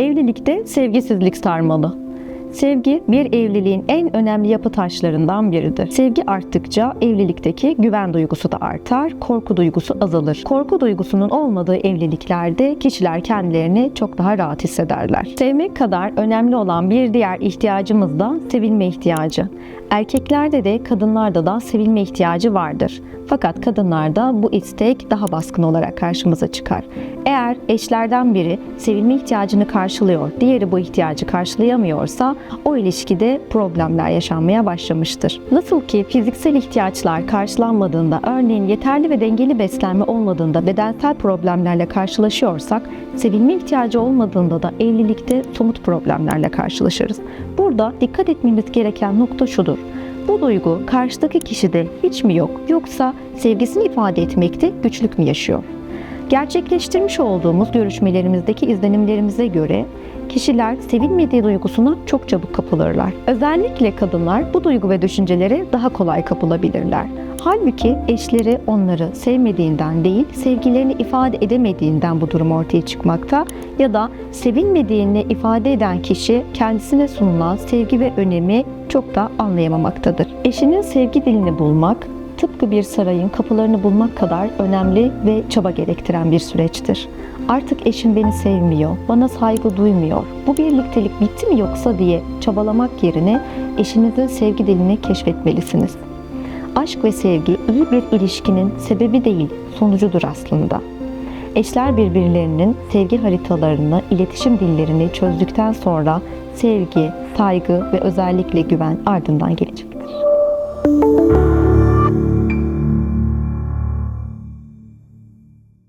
Evlilikte sevgisizlik sarmalı. Sevgi bir evliliğin en önemli yapı taşlarından biridir. Sevgi arttıkça evlilikteki güven duygusu da artar, korku duygusu azalır. Korku duygusunun olmadığı evliliklerde kişiler kendilerini çok daha rahat hissederler. Sevmek kadar önemli olan bir diğer ihtiyacımız da sevilme ihtiyacı. Erkeklerde de kadınlarda da sevilme ihtiyacı vardır. Fakat kadınlarda bu istek daha baskın olarak karşımıza çıkar. Eğer eşlerden biri sevilme ihtiyacını karşılıyor, diğeri bu ihtiyacı karşılayamıyorsa o ilişkide problemler yaşanmaya başlamıştır. Nasıl ki fiziksel ihtiyaçlar karşılanmadığında, örneğin yeterli ve dengeli beslenme olmadığında bedensel problemlerle karşılaşıyorsak, sevilme ihtiyacı olmadığında da evlilikte somut problemlerle karşılaşırız. Burada dikkat etmemiz gereken nokta şudur. Bu duygu karşıdaki kişide hiç mi yok yoksa sevgisini ifade etmekte güçlük mü yaşıyor? Gerçekleştirmiş olduğumuz görüşmelerimizdeki izlenimlerimize göre kişiler sevilmediği duygusuna çok çabuk kapılırlar. Özellikle kadınlar bu duygu ve düşüncelere daha kolay kapılabilirler. Halbuki eşleri onları sevmediğinden değil, sevgilerini ifade edemediğinden bu durum ortaya çıkmakta ya da sevilmediğini ifade eden kişi kendisine sunulan sevgi ve önemi çok da anlayamamaktadır. Eşinin sevgi dilini bulmak, tıpkı bir sarayın kapılarını bulmak kadar önemli ve çaba gerektiren bir süreçtir. Artık eşim beni sevmiyor, bana saygı duymuyor, bu birliktelik bitti mi yoksa diye çabalamak yerine eşinizin sevgi dilini keşfetmelisiniz. Aşk ve sevgi iyi bir ilişkinin sebebi değil, sonucudur aslında. Eşler birbirlerinin sevgi haritalarını, iletişim dillerini çözdükten sonra sevgi, saygı ve özellikle güven ardından gelecek.